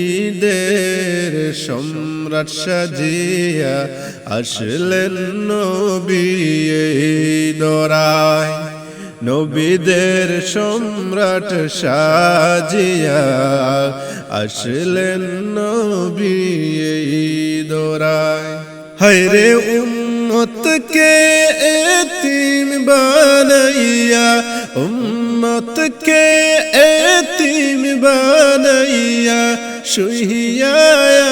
নবীদের সম্রাট সাজিয়া আসলেন নবী দরায় নবীদের সম্রাট সাজিয়া আসলেন নবী দরায় হায়রে উম্মতকে এতিম বানাইয়া উম্মতকে এতিম বানাইয়া শুহিয়াছেন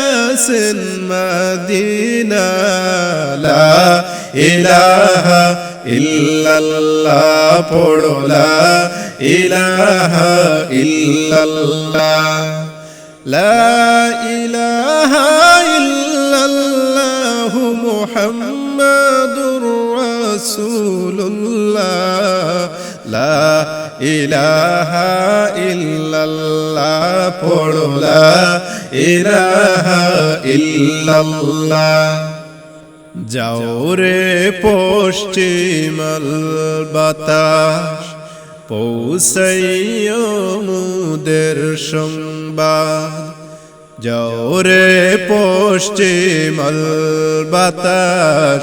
মাদিনা লা ইলাহা ইল্লাল্লাহ পড়লা ইলাহা ইল্লাল্লাহ লা ইলাহা ইলাহা ইল্লাল্লাহ পড়লা। ইলাহা ইল্লাল্লাহ। যাও রে পশ্চিমাল বাতাস পৌঁছাইয় মুদের সংবাদ। যাও রে পশ্চিমাল বাতাস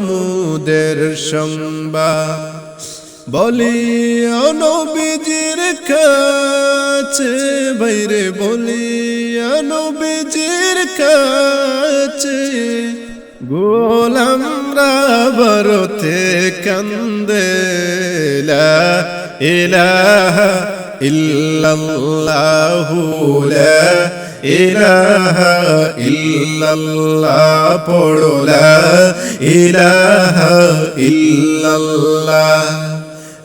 মুদের সংবাদ। বলি নবীজির কাছে, বাইরে বলি নবীজির কাছে গোলামরা বরতে কান্দে ইলাহা ইল্লাল্লাহু, লা ইলাহা ইল্লাল্লাহ পড়ো, লা ইলাহা ইল্লাল্লাহ।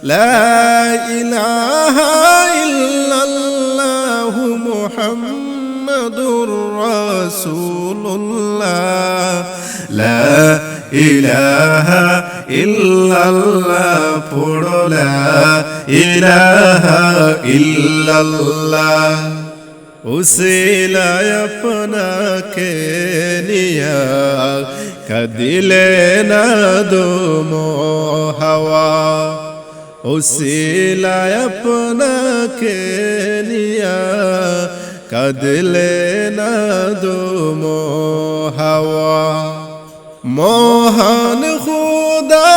لا إله إلا الله محمد رسول الله لا إله إلا الله পড়ো لا إله إلا الله উসিলায় আপনাকে নিয়া কদিলে না দো হাওয়া উসিলায় আপনাকে নিয়া কদলে না দো হাওয়া মহান খুদার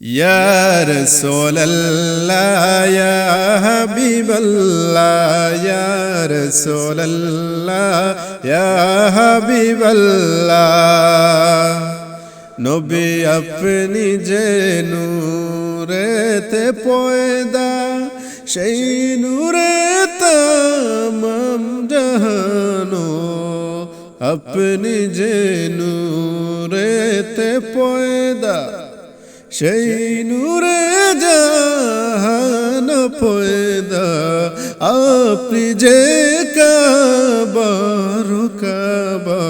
يا رسول الله يا حبيب الله يا رسول الله يا حبيب الله নবী আপনি যে নূরেতে পয়দা সেই নূরে তামাম জাহানো আপনি যে নূরেতে পয়দা সেই নূরে জাহান পয়দা আপনি যে কাবার কাবা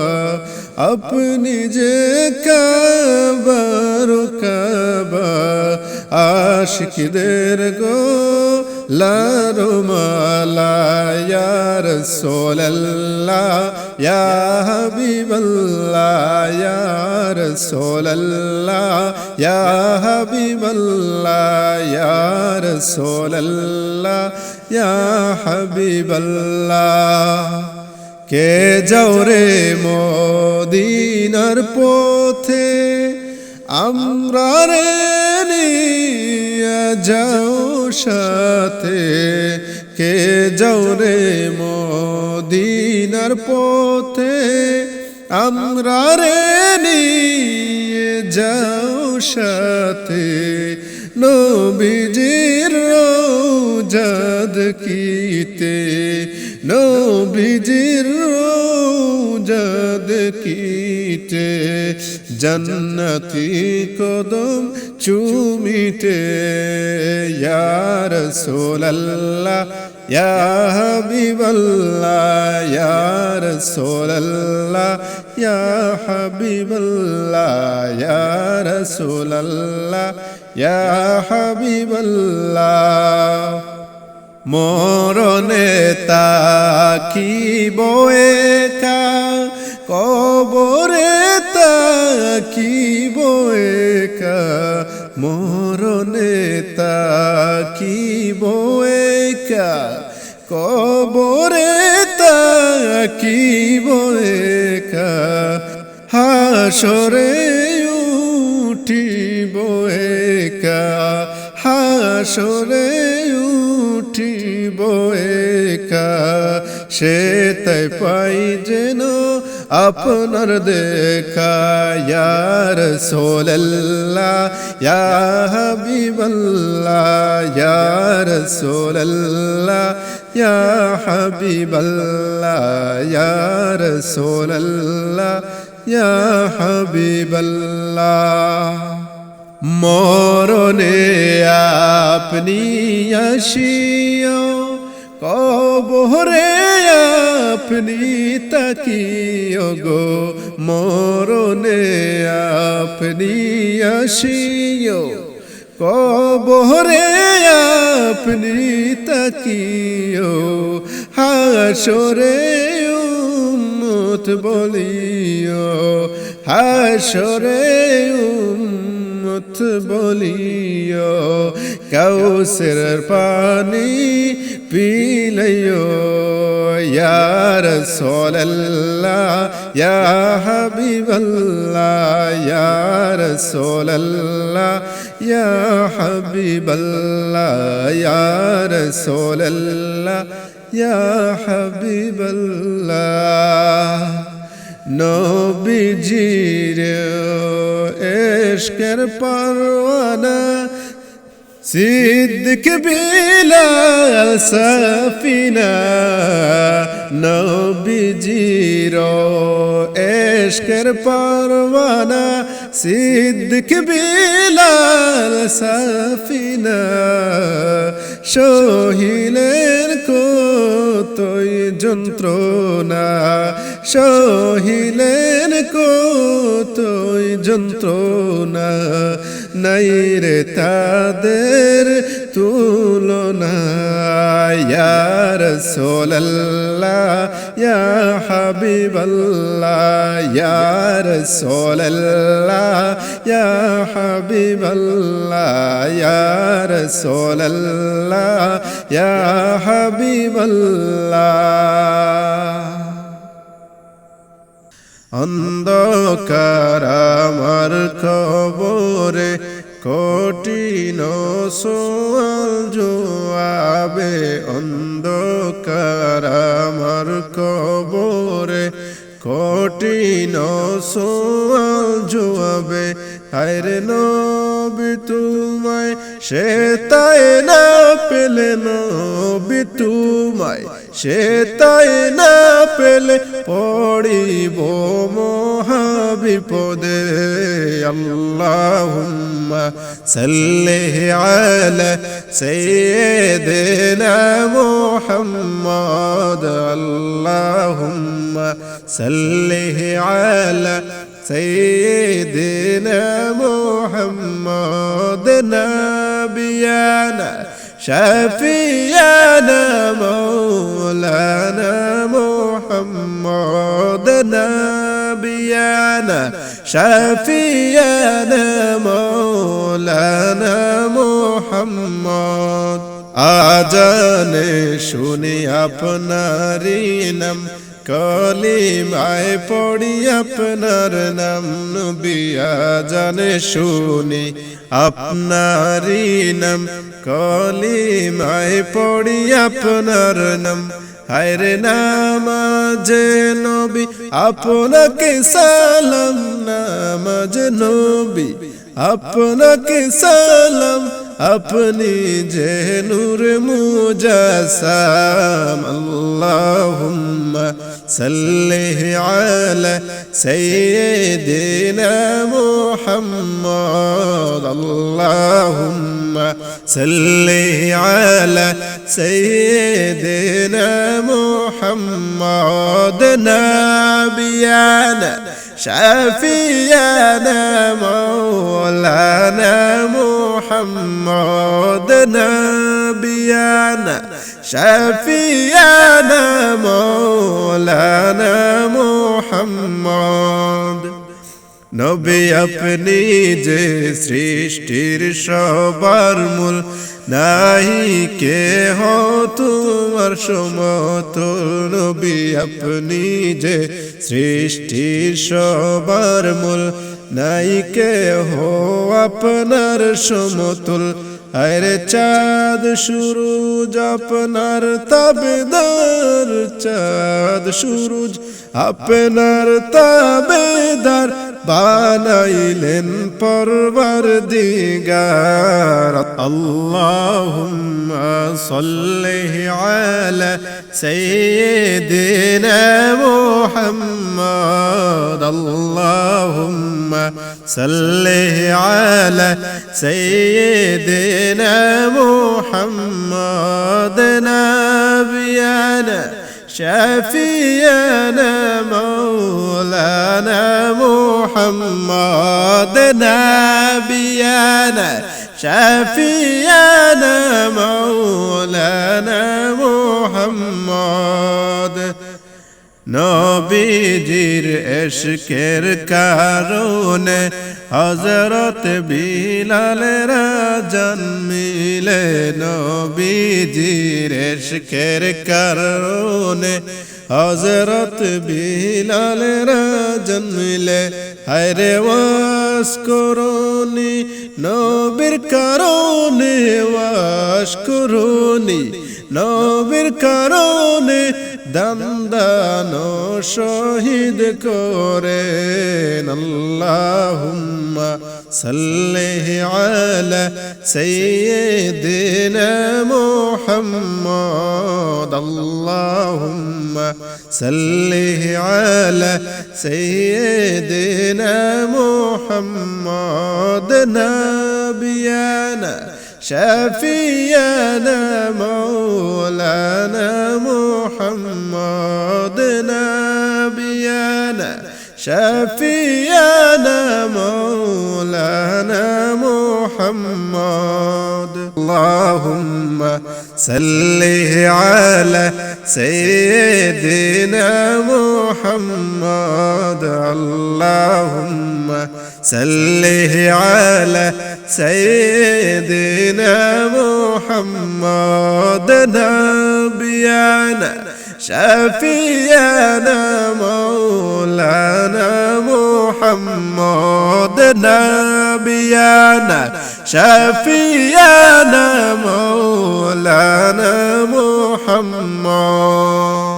আপনি যে কাবার কাবা আশিকদের গো লারো মালা ইয়া রাসূলুল্লাহ ইয়া হাবিবাল্লাহ ইয়া রাসূলুল্লাহ ইয়া হাবিবাল্লাহ ইয়া রাসূলুল্লাহ ইয়া হাবিবাল্লাহ কে যাও রে মদিনার পথে, আমরা রে যাও সাথে, কে যাও রে মদিনার পথে? আমরা রে নিয়ে যাও সাথে, নবীজির রোজাদ কিতে। নবীজির রোজাদ কিতে। জন্নতি কদম চুমিতে ইয়ার সোল্লাহ ইয়া হাবিবাল্লাহ ইয়ার সোল্লাহ ইয়া হাবিবাল্লাহ ইয়ার সোল্লাহ ইয়া হাবিবাল্লাহ। মরণে তাকিব একা, কবরে তাকিব মরণে তাকিব একা, কবরে তাকিব একা, হাসরে উঠিব একা, হাসরে উঠিব একা, সে তাই পাই যেন আপনার দেখা ইয়ার সোল্লাহ হাবিবাল্লাহ ইয়ার সোল্লাহ ইয়া হাবিবাল্লাহ ইয়ার সোল্লাহ ইয়া হাবিবাল্লাহ। মরণে আপনি আসিও কবরে আপনি তাকিও গো মরণে আপনি আসিও। কবরে আপনি তাকিও হাসরে উম্মত বলিও হাসরে উম্মত বলিও কৌসর পানি পিলয়ো ইয়ার সোল্লাহ ইয়া হাবিবাল্লাহ ইয়ার সোল্লাহ ইয়া হাবিবাল্লাহ ইয়ার সোল্লাহ ইয়া হাবিবাল্লাহ। নবীজির এশকের পরওয়ানা সিদ্দিক বিলাল সাফিনা নবীজির এশকের পরওয়ানা সিদ্দিক বিলাল সাফিনা সহিলের কতই যন্ত্রণা সহিলেন কতই যন্ত্রণা নাই রে তাদের তুলনা ইয়ার সোল্লাহ ইয়া হাবিবাল্লাহ ইয়ার সোল্লাহ ইয়া হাবিবাল্লাহ ইয়ার সোল্লাহ ইয়া হাবিবাল্লাহ। অন্ধকার আমার খবরে কঠিন সোয়াল জোয়াবে অন্ধকার আমার কবরে। কঠিন সোয়াল জোয়াবে, হায়রে নবী তোমায়, সে তাই না পেলে নবী তোমায়। সে তাই না পেলে পড়িব মহাবিপদে আল্লাহুম্মা সাল্লি আলা সাইয়্যিদিনা মুহাম্মদ আল্লাহুম্মা صل على سيدنا محمد نبينا شفيعنا مولانا محمد نبينا شفيعنا مولانا محمد আজানে শুনি আপনারি নাম কলিমায় পড়ি আপনার নাম নবী, আজানে শুনি। আপনারি নাম কলিমায় পড়ি আপনার নাম। হায়রে নামাজে নবী, আপনাকে সালাম, নামাজ নবী, আপনাকে সালাম اپنی جے نور مجسم اللهم صلی علی سیدنا محمد اللهم صلی علی سیدنا محمد نبینا شفيعنا مولانا محمد نبينا شفيعنا مولانا محمد নবী আপনি যে সৃষ্টির সবার মূল নাই কে হো তোমার সমতুল নবী, আপনি যে সৃষ্টির সবার মূল, নাই কে হো আপনার সমতুল। আরে চাঁদ সুরুজ, আপনার তাবেদার চাঁদ সুরুজ, আপনার তাবেদার বানাইলেন পরবার দিগার আল্লাহুম্মা সাল্লি আলা সাইয়্যিদিনা মুহাম্মদ আল্লাহুম্মা সাল্লি আলা সাইয়্যিদিনা মুহাম্মদ নাবিয়ানা شفيعنا مولانا محمد نبينا شفيعنا مولانا محمد نبيجير اشكر كارونه হজরত বিলালেরা জন্মিলে নবীজির এশকের কারণে হজরত বিলালেরা জন্মিলে হায়রে ওয়াস করুনি, নবীর কারণে ওয়াস করুনি, নবীর কারণে দান্দান শহীদ করে আল্লাহুম্মা সাল্লি আলা সাইয়্যিদিনা মুহাম্মদ আল্লাহুম্মা সাল্লি আলা সাইয়্যিদিনা মুহাম্মদ نبينا شفينا مولانا محمد نبينا شفينا مولانا محمد. اللهم صل على سيدنا محمد. اللهم صل على سيدنا محمد نبينا شفيعنا مولانا محمد نبينا شفيعنا مولانا محمد.